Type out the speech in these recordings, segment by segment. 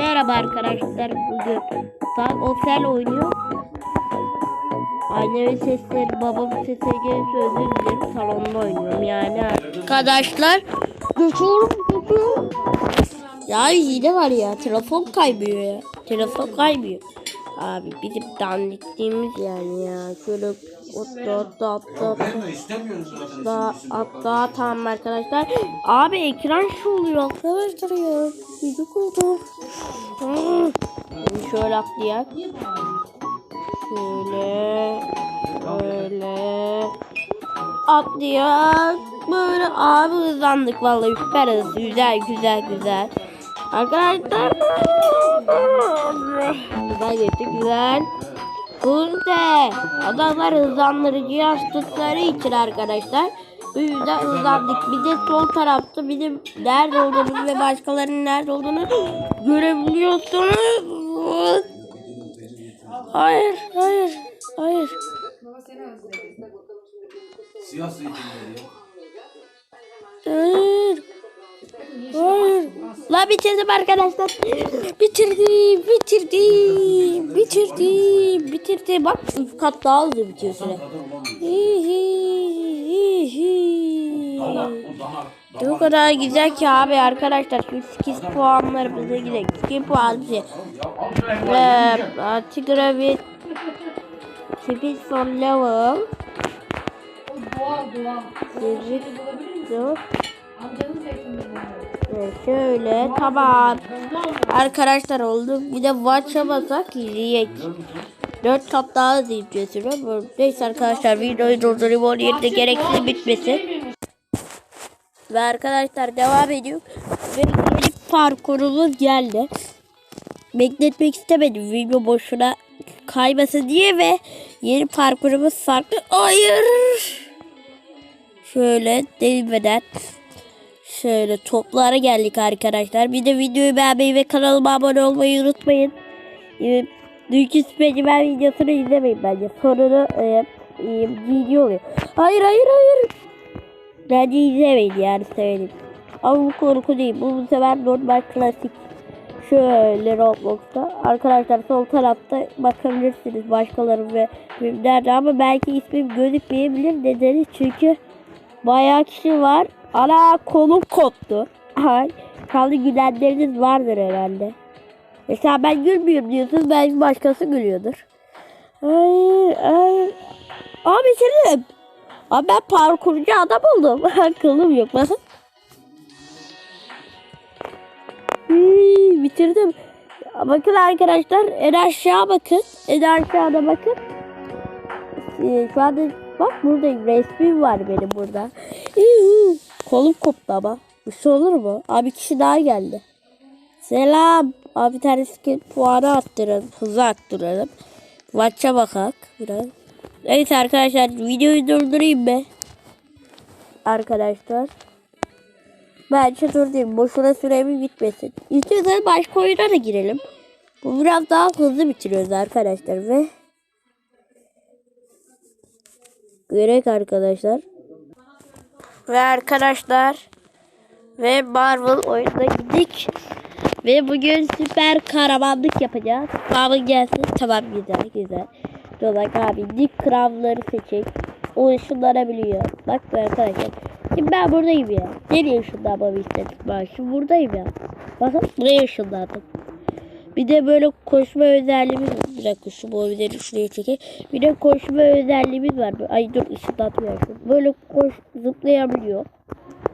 Merhaba arkadaşlar bugün Fan Otel oynuyor. Annemin sesleri, babamın sesleri özür dilerim. Salonda oynuyorum yani. Arkadaşlar geçiyorum geçiyorum. Ya hile var ya. Telefon kaybıyor ya. Telefon kaybıyor. Abi bizim dandikliğimiz yani ya. Şöyle atla atla atla atla. Atla tamam arkadaşlar. Abi ekran şu oluyor arkadaşlar ya. Çocuk oldu. Şöyle atlayak. Şöyle. Böyle. Atlayak. Böyle abi hızlandık vallahi süper hız. Güzel güzel güzel. Arkadaşlar. Güzel geçti güzel. Bunda adamlar hızlandırıcıyı açtıkları için arkadaşlar bu yüzden hızlandık. Bir de sol tarafta de nerede olduğunu ve başkalarının nerede olduğunu görebiliyorsunuz. Hayır, hayır, hayır. Siyah zeytin geliyor. Hayır. La bitirdim arkadaşlar. Bitirdim, bitirdim, bitirdim, bitirdim. Bak üç kat daha hızlı bitiyor süre. O kadar güzel ki abi arkadaşlar. 8 puanlarımıza gidelim. 2 puan bize. Ve Tigravit Tipis son level. Yok. Amcanın sesini Evet, şöyle tamam. Arkadaşlar oldu. Bir de watch'a basak izleyek. 4 kat daha izleyeceğiz. Neyse arkadaşlar videoyu durdurayım. Onun yerine gereksiz bitmesin. Ve arkadaşlar devam ediyor. Ve yeni parkurumuz geldi. Bekletmek istemedim video boşuna kaymasın diye ve yeni parkurumuz farklı. Hayır. Şöyle değmeden şöyle toplara geldik arkadaşlar. Bir de videoyu beğenmeyi ve kanalıma abone olmayı unutmayın. Ee, Dünkü Spiderman videosunu izlemeyin bence. Sonunu e, e, video oluyor. Hayır hayır hayır. Bence izlemeyin yani sevelim. Ama bu korku değil. Bu bu sefer normal klasik. Şöyle Roblox'ta. Arkadaşlar sol tarafta bakabilirsiniz başkaları ve nerede ama belki ismim gözükmeyebilir nedeni çünkü bayağı kişi var. Ana kolum koptu. Ay, kaldı gülenleriniz vardır herhalde. Mesela ben gülmüyorum diyorsunuz belki başkası gülüyordur. Ay ay. Abi bitirdim. Abi ben parkurcu adam oldum. Kılım yok bakın. Bitirdim. Bakın arkadaşlar en aşağı bakın. En aşağıda bakın. Ee, Şu anda bak buradayım. Resmim var benim burada. Kolum koptu ama. Bir şey olur mu? Abi kişi daha geldi. Selam. Abi bir tane skin puanı arttıralım. Hızı arttıralım. Watch'a bakak biraz. Neyse arkadaşlar videoyu durdurayım be. Arkadaşlar. Bence durdurayım. Boşuna süremiz bitmesin. İstiyorsanız başka oyuna da girelim. Bu biraz daha hızlı bitiriyoruz arkadaşlar ve Gerek arkadaşlar. Ve arkadaşlar ve Marvel oyununa gittik. Ve bugün süper kahramanlık yapacağız. Babın gelsin. Tamam güzel güzel. Dolak abi dik kravları seçecek. O ışınlanabiliyor. Bak be arkadaşlar. Şimdi ben buradayım ya. Nereye ışınlanmamı istedim ben? Şimdi buradayım ya. Bakın buraya ışınlandım. Bir de böyle koşma özelliğimiz. Bir dakika şu boyları şuraya çekeyim. Bir de koşma özelliğimiz var. Ay dur ışınlatmıyor. Böyle koş zıplayabiliyor.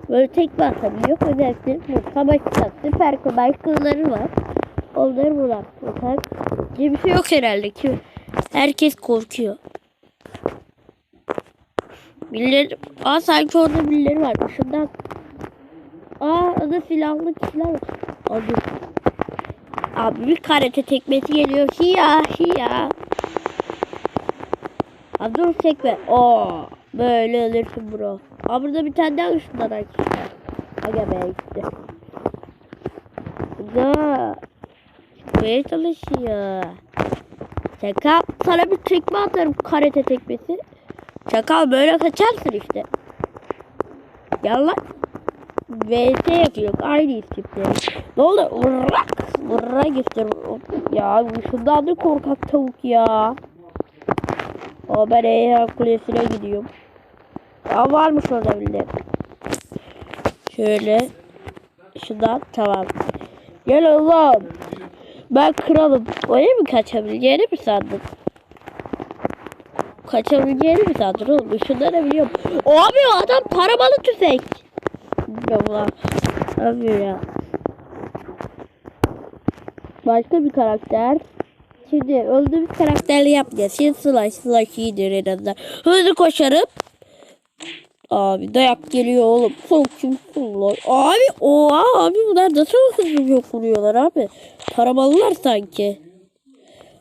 Böyle tek basabiliyor. Özellikle bu savaşçılar, süper kolay kılları var. Onları. Bakar. Diye bir şey yok herhalde ki. Herkes korkuyor. Birileri... Aa sanki orada birileri var. Şundan. Aa orada silahlı kişiler var. Abi. Abi bir karate tekmesi geliyor. Hiya hiya. Abi dur tekme. Oo. Böyle ölürsün bro. Aa burada bir tane daha kişi var. Aga be gitti. Da. Çıkmaya çalışıyor. Çakal sana bir tekme atarım karate tekmesi. Çakal böyle kaçarsın işte. Gel VS yapıyor. Aynı isimde. Ne oldu? Vırrak. Vırrak göster. Ya şundan da korkak tavuk ya. O ben Eyhan Kulesi'ne gidiyorum. Aa varmış orada bile. Şöyle. Şundan tamam. Gel oğlum. Ben kralım. Oraya mı kaçabileceğini mi sandın? Kaçabileceğini mi sandın oğlum? Şunları biliyorum. Abi o adam taramalı tüfek. Allah. Abi ya. Başka bir karakter. Şimdi öldüğümüz karakterle yapacağız. Şimdi slash slash iyidir en azından. Hızlı koşarıp Abi dayak geliyor oğlum. Çok kimsin lan? Abi oha abi bunlar nasıl hızlı vuruyorlar abi. Taramalılar sanki.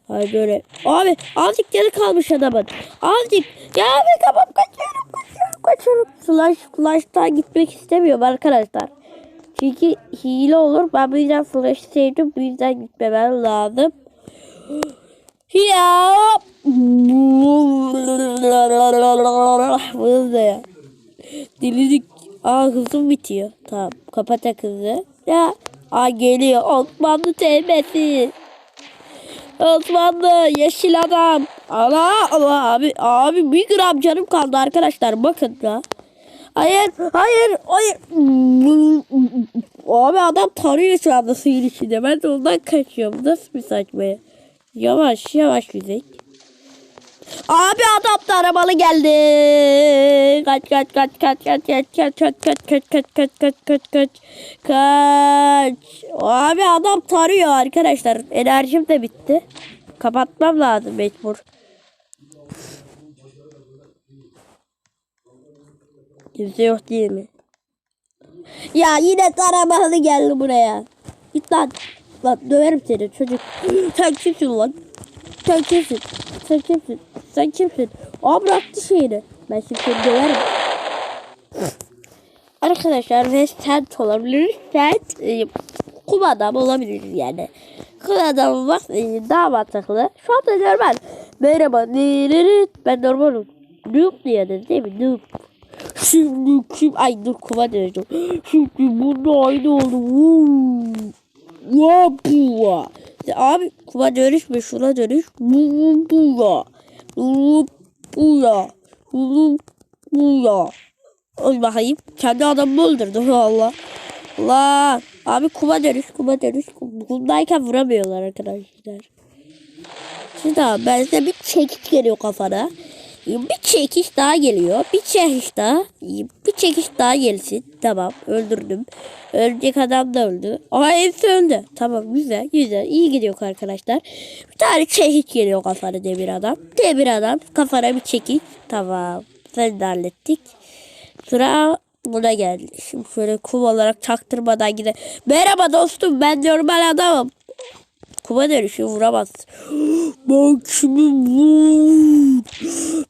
Ay böyle. Abi azıcık canı kalmış adamın. Azıcık. Ya abi tamam kaçıyorum kaçıyorum kaçıyorum. Slash flash'tan gitmek istemiyorum arkadaşlar. Çünkü hile olur. Ben bu yüzden flash sevdim. Bu yüzden gitmemem lazım. Ya. Bu ne ya? Delilik. Aa hızım bitiyor. Tamam. Kapat hızı. Ya. Aa geliyor. Osmanlı tevbesi. Osmanlı yeşil adam. Allah Allah abi abi bir gram canım kaldı arkadaşlar bakın ya. Hayır hayır hayır. Abi adam tarıyor şu anda suyun içinde. Ben de ondan kaçıyorum. Nasıl bir saçmaya. Yavaş yavaş yüzek. Abi adam da arabalı geldi. Kaç kaç kaç kaç kaç kaç kaç kaç kaç kaç kaç kaç kaç kaç kaç kaç. Abi adam tarıyor arkadaşlar. Enerjim de bitti. Kapatmam lazım mecbur. Kimse yok değil mi? Ya yine taramalı geldi buraya. Git lan. Lan döverim seni çocuk. Sen kimsin lan? Sen kimsin? Sen kimsin? Sen kimsin? Aa bıraktı şeyini. Ben şimdi seni döverim. Arkadaşlar ve sent olabilir. Sent e, kum adam olabilir yani. Kum adam olmak e, daha mantıklı. Şu anda normal. Merhaba. Ben normalim. Noob diye değil mi? Noob. Şimdi kim? Ay dur kuma dönüyorum. Şimdi bununla aynı oldu. Vuu. Yapua. Abi kuma dönüşme şuna dönüş. Yapua. Yapua. Yapua. Öl bakayım. Kendi adamımı öldürdü. Allah. Allah. Abi kuma dönüş kuma dönüş. Bundayken vuramıyorlar arkadaşlar. Şimdi abi ben size bir çekiç geliyor kafana. Bir çekiş daha geliyor. Bir çekiş daha. Bir çekiş daha gelsin. Tamam öldürdüm. Ölecek adam da öldü. Aa hepsi öldü. Tamam güzel güzel. iyi gidiyor arkadaşlar. Bir tane çekiç geliyor kafana demir adam. Demir adam kafana bir çekiç. Tamam. Sen de hallettik. Sıra buna geldi. Şimdi şöyle kum olarak çaktırmadan gidelim. Merhaba dostum ben normal adamım. Kuma dönüşü vuramaz. Ben kimim vur?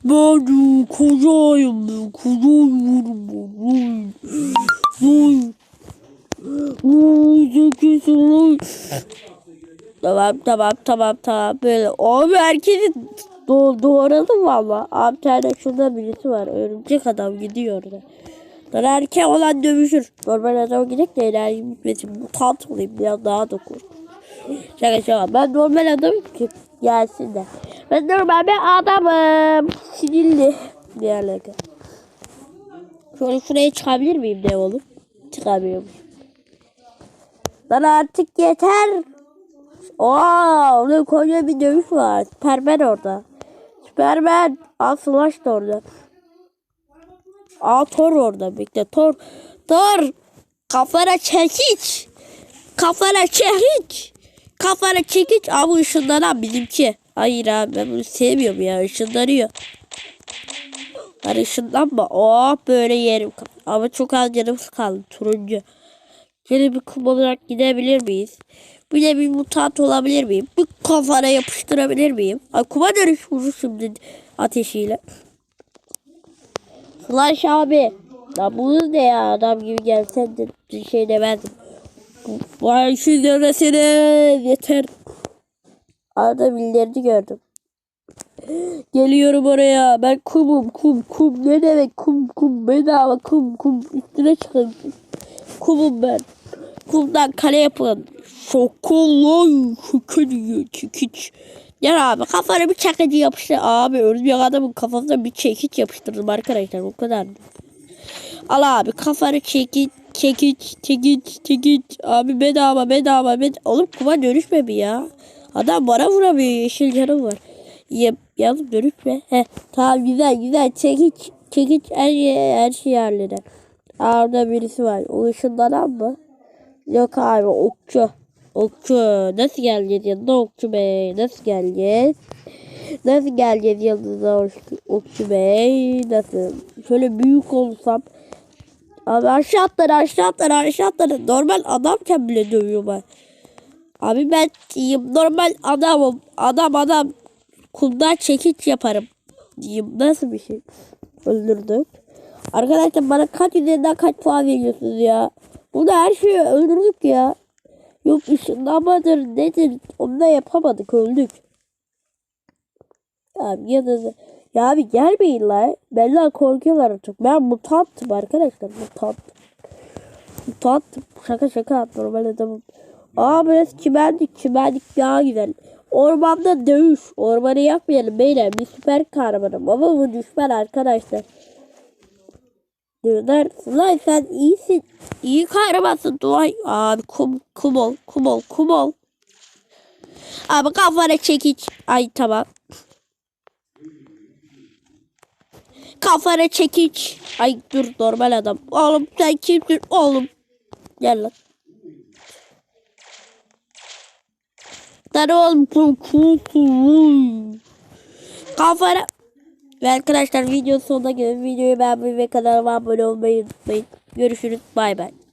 Ben kocayım ben. Kocayım vururum. Vur. Vur. Zekisin lan. Tamam tamam tamam tamam böyle. Abi herkesi do doğradım valla. Abi tane şurada birisi var. Örümcek adam gidiyor orada. Lan erkek olan dövüşür. Normal adam gidecek de enerjim bitmesin. Mutant olayım biraz daha da kork. Şaka şaka. Ben normal adamım ki gelsin de. Ben normal bir adamım. Sinirli. Bir alaka. Şöyle şuraya çıkabilir miyim ne oğlum? Çıkamıyorum. Lan artık yeter. Aa, orada koca bir dövüş var. Süpermen orada. Süpermen. Aa Flash da orada. Aa Thor orada. Bekle Thor. Thor. Kafana çekiç. Kafana çekiç. Kafana çekiç. Aa bu ışınlanan bizimki. Hayır abi ben bunu sevmiyorum ya. Işınlanıyor. Hani ışınlanma. Oh böyle yerim. Ama çok az canımız kaldı. Turuncu. Yine bir kum olarak gidebilir miyiz? Bir de bir mutant olabilir miyim? Bir kafana yapıştırabilir miyim? Ay kuma dönüş vurur şimdi ateşiyle. Flash abi. Lan bu ne ya adam gibi gelsen de bir şey demezdim. Vay şu görmesine yeter. Arada birilerini gördüm. Geliyorum oraya. Ben kumum kum kum. Ne demek kum kum bedava kum kum. Üstüne çıkın. kumum ben. Kumdan kale yapın. Sokullan çekici çekiç. Gel abi kafana bir çekici yapıştır. Abi ölmeyen adamın kafasına bir çekiç yapıştırdım arkadaşlar o kadar. Al abi kafanı çekiç çekiç çekiç çekiç. Abi bedava bedava bedava. Oğlum kuma dönüşme bir ya. Adam bana vuramıyor yeşil canım var. Yap, yazıp dönüşme. Heh, tamam güzel güzel çekiç çekiç her, şey- her şey halleder. Aa, birisi var. O ışınlanan mı? Yok abi okçu. Okçu. Nasıl geleceğiz yanına okçu bey? Nasıl geleceğiz? Nasıl geleceğiz yanınıza okçu, bey? Nasıl? Şöyle büyük olsam. Abi aşağı atlar aşağı. Normal adamken bile dövüyor ben. Abi ben diyeyim normal adamım. Adam adam. Kumdan çekiç yaparım. Diyeyim nasıl bir şey? Öldürdük. Arkadaşlar bana kaç üzerinden kaç puan veriyorsunuz ya? Burada her şeyi öldürdük ya. Yok ışınlanmadır nedir onu da yapamadık öldük. Abi yanınıza. Ya abi gelmeyin la. Benden korkuyorlar artık. Ben mutanttım arkadaşlar mutant. Mutanttım. Şaka şaka normal adamım. Aa burası çimenlik çimenlik daha güzel. Ormanda dövüş. Ormanı yapmayalım beyler. Bir süper kahramanım ama bu düşman arkadaşlar. Diyorlar lan sen iyisin. İyi kahramansın Doğay. Abi kum, kum ol kum ol kum ol. Abi kafana çekiç. Ay tamam. Kafana çekiç. Ay dur normal adam. Oğlum sen kimsin oğlum? Gel lan. Lan oğlum kum kum kum. Kafana. Ve arkadaşlar video sonuna gelin. Videoyu beğenmeyi ve kanalıma abone olmayı unutmayın. Görüşürüz. Bay bay.